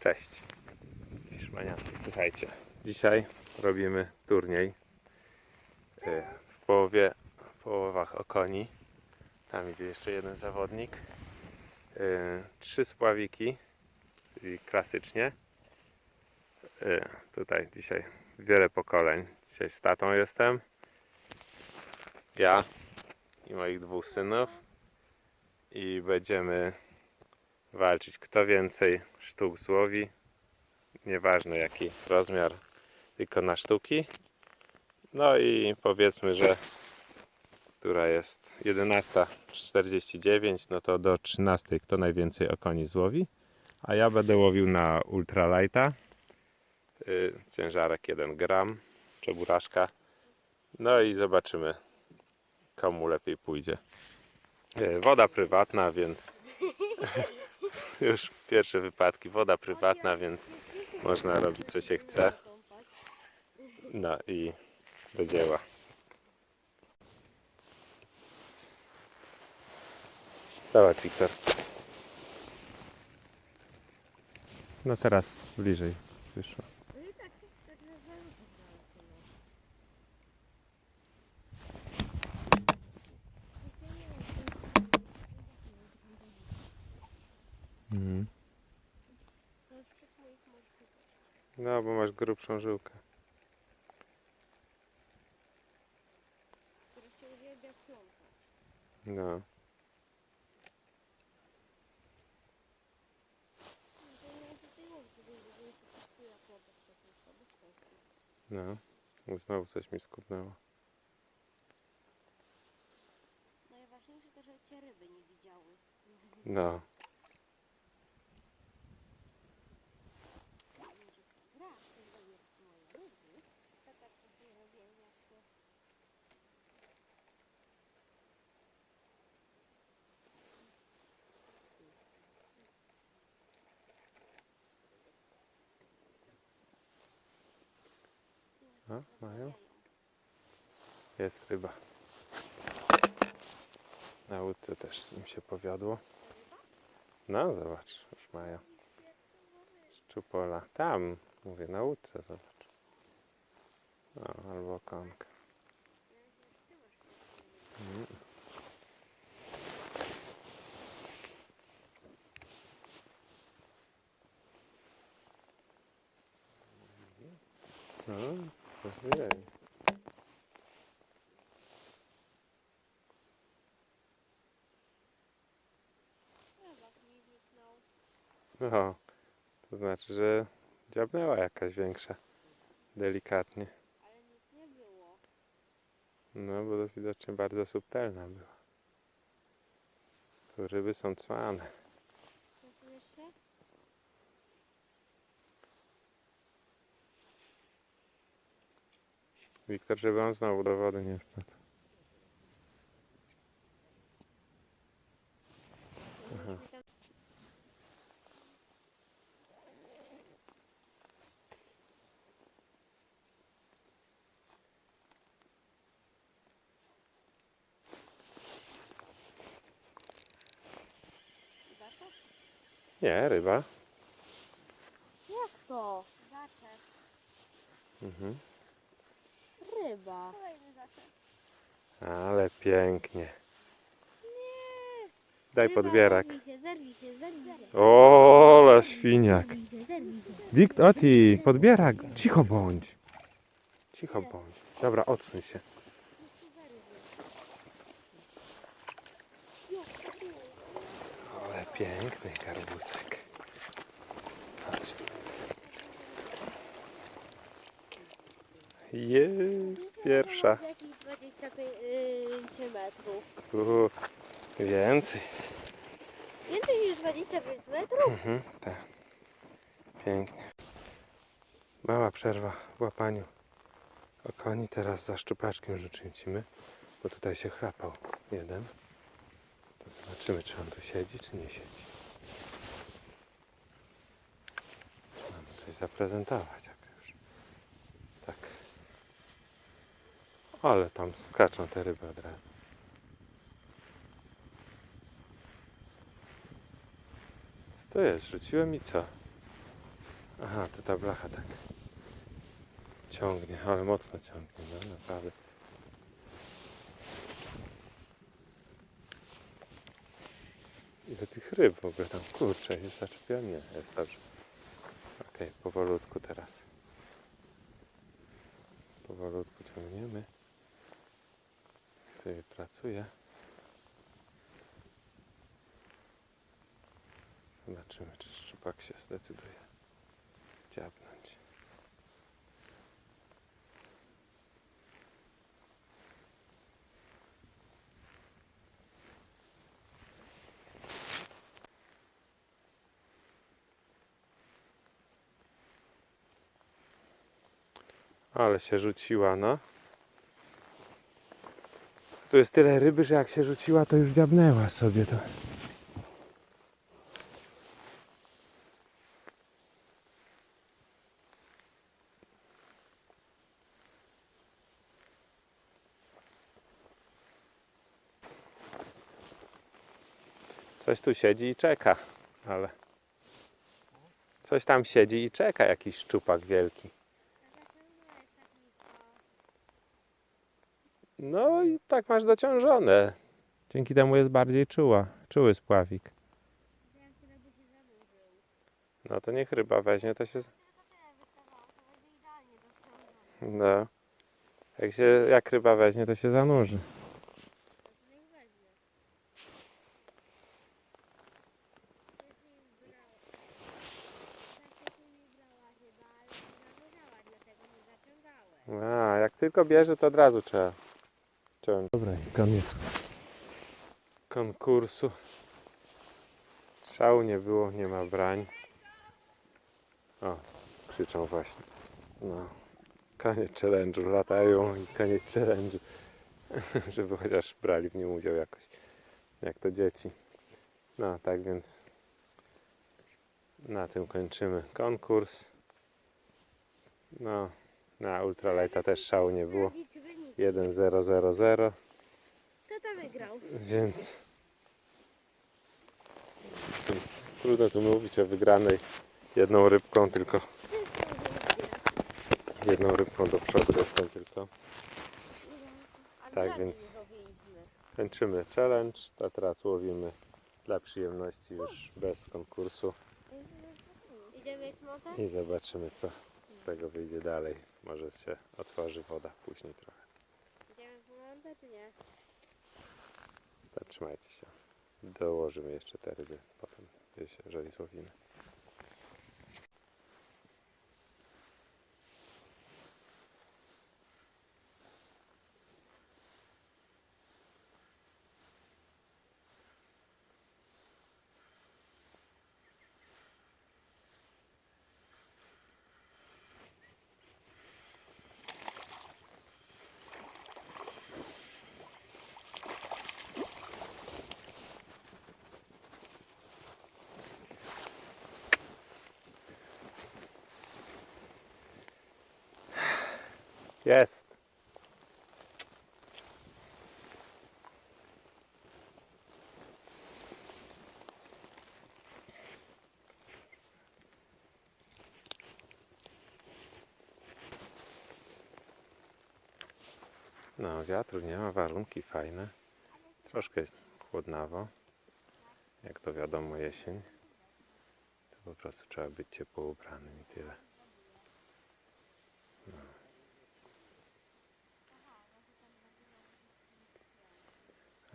Cześć. Fiszmaniacy. Słuchajcie, dzisiaj robimy turniej y, w połowie, w połowach okoni. Tam idzie jeszcze jeden zawodnik. Y, Trzy spławiki, czyli klasycznie. Y, Tutaj dzisiaj wiele pokoleń. Dzisiaj z tatą jestem. Ja i moich dwóch synów. I będziemy walczyć kto więcej sztuk złowi. Nieważne jaki rozmiar, tylko na sztuki. No i powiedzmy, że która jest 11.49, no to do 13 kto najwięcej okoni złowi. A ja będę łowił na ultralighta. Yy, ciężarek 1 gram, czeburaszka. No i zobaczymy komu lepiej pójdzie. Yy, woda prywatna, więc już pierwsze wypadki. Woda prywatna, więc można robić co się chce. No i do dzieła. Zobacz, Wiktor. No teraz bliżej wyszło. Mhm. No, bo masz grubszą żyłkę. No. No. Znowu coś mi skubnęło. Najważniejsze to, żeby cię ryby nie widziały. No. Raz, to jest moje ryby. To tak dopiero wiem, jak się... A, mają? Jest ryba. Na łódce też im się powiodło. No, zobacz, już mają. Szczupola. Tam, mówię, na łódce, zobacz. No, albo okonka. Mm. No, ojej. No, to znaczy, że dziabnęła jakaś większa. Delikatnie. Ale nic nie było. No, bo to widocznie bardzo subtelna była. Tu ryby są cwane. Co tu jeszcze? Wiktor, żeby on znowu do wody nie wpadł. Aha. Nie, ryba. Jak to? Zaczep. Mhm. Ryba. Kolejny zaczep. Ale pięknie. Nie. Daj Ryba, podbierak. Zerwij się, zerwij się, zerwij się. O, ale świniak. Zerwij się, zerwij się. Wikt, Oti, podbierak. Cicho bądź. Cicho bądź. Dobra, odsuń się. Ale piękny garbusek. Chodź tu. Jest pierwsza. Jakieś 25 metrów. U, więcej. Więcej niż 25 metrów? Mhm, tak. Pięknie. Mała przerwa w łapaniu okoni. Teraz za szczupaczkiem rzucimy, bo tutaj się chrapał jeden. To zobaczymy, czy on tu siedzi, czy nie siedzi. Mamy coś zaprezentować, jak już. Tak. Ale tam skaczą te ryby od razu. Co to jest? Rzuciłem i co? Aha, to ta blacha tak ciągnie, ale mocno ciągnie, no naprawdę. Ile tych ryb w ogóle tam, kurczę, jest zaczepiony? Nie, jest dobrze. Okej, powolutku teraz. Powolutku ciągniemy. Sobie pracuje. Zobaczymy, czy szczupak się zdecyduje dziabnąć. Ale się rzuciła, no. Tu jest tyle ryby, że jak się rzuciła, to już dziabnęła sobie to. Coś tu siedzi i czeka, ale coś tam siedzi i czeka, jakiś szczupak wielki. No i tak masz dociążone. Dzięki temu jest bardziej czuła, czuły spławik. No to niech ryba weźmie, to się... No. Jak, się, jak ryba weźmie, to się zanurzy. A, jak tylko bierze, to od razu trzeba ciąć. Dobra, i koniec konkursu. Szału nie było, nie ma brań. O, krzyczą właśnie. No, koniec challenge'u, latają i koniec challenge'u. Żeby chociaż brali w nim udział jakoś, jak to dzieci. No, tak więc na tym kończymy konkurs. No, na ultralighta też szału nie było. Sprawdzić wynik. 1-0-0-0, Kto to wygrał? więc, więc trudno tu mówić o wygranej jedną rybką, tylko jedną rybką do przodu jestem tylko. Tak, więc-. Kończymy challenge, a teraz łowimy dla przyjemności już bez konkursu i zobaczymy co z tego wyjdzie dalej. Może się otworzy woda później trochę. Mątę, czy nie? To trzymajcie się. Dołożymy jeszcze te ryby potem, jeżeli złowimy. Jest! No, wiatru nie ma, warunki fajne. Troszkę jest chłodnawo. Jak to wiadomo, jesień. To po prostu trzeba być ciepło ubranym i tyle.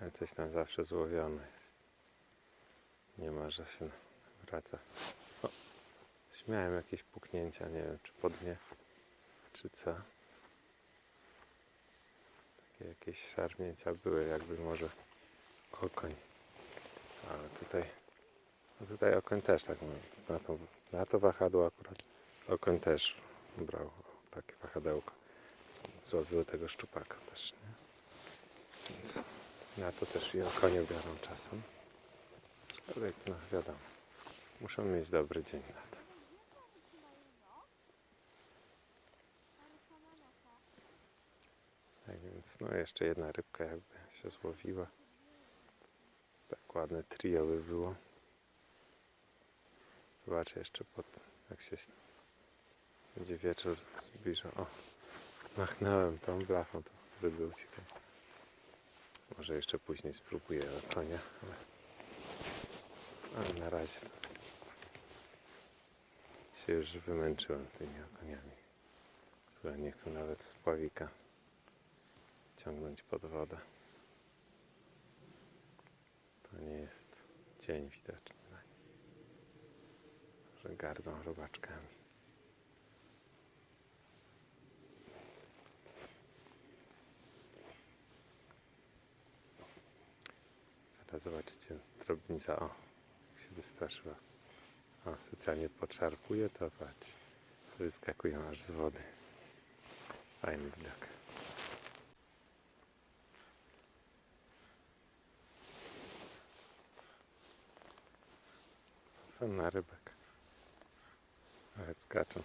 Ale coś tam zawsze złowione jest. Nie ma, że się wraca. O, śmiałem jakieś puknięcia, nie wiem czy po dnie, czy co. Takie jakieś szarpnięcia były, jakby może okoń. Ale tutaj, no tutaj okoń też tak. Na to, na to wahadło akurat okoń też brał takie wahadełko. Złowiło tego szczupaka też, nie? Więc na to też i konie biorą czasem. Ale no wiadomo, muszą mieć dobry dzień na to. Tak więc no jeszcze jedna rybka jakby się złowiła. Tak ładne trio by było. Zobaczę jeszcze pod, jak się Będzie wieczór zbliża. O, machnąłem tą blachą, to by był ciekawy. Może jeszcze później spróbuję konia, ale, ale na razie się już wymęczyłem tymi koniami, które nie chcą nawet z pławika ciągnąć pod wodę. To nie jest cień widoczny na że gardzą robaczkami. Zobaczycie drobnica. O, jak się wystraszyła. O, specjalnie podszarpuje, to patrz. Wyskakują aż z wody. Fajny widok. Fajna rybek. Ale skaczą.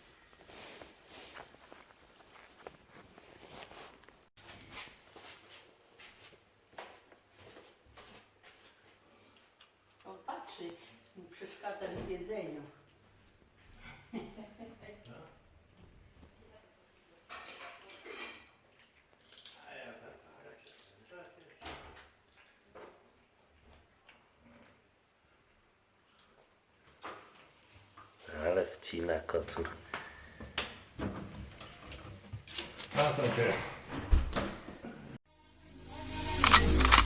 Çiğne katır.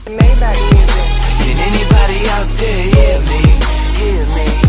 Maybach music. Can anybody out there hear me? Hear me?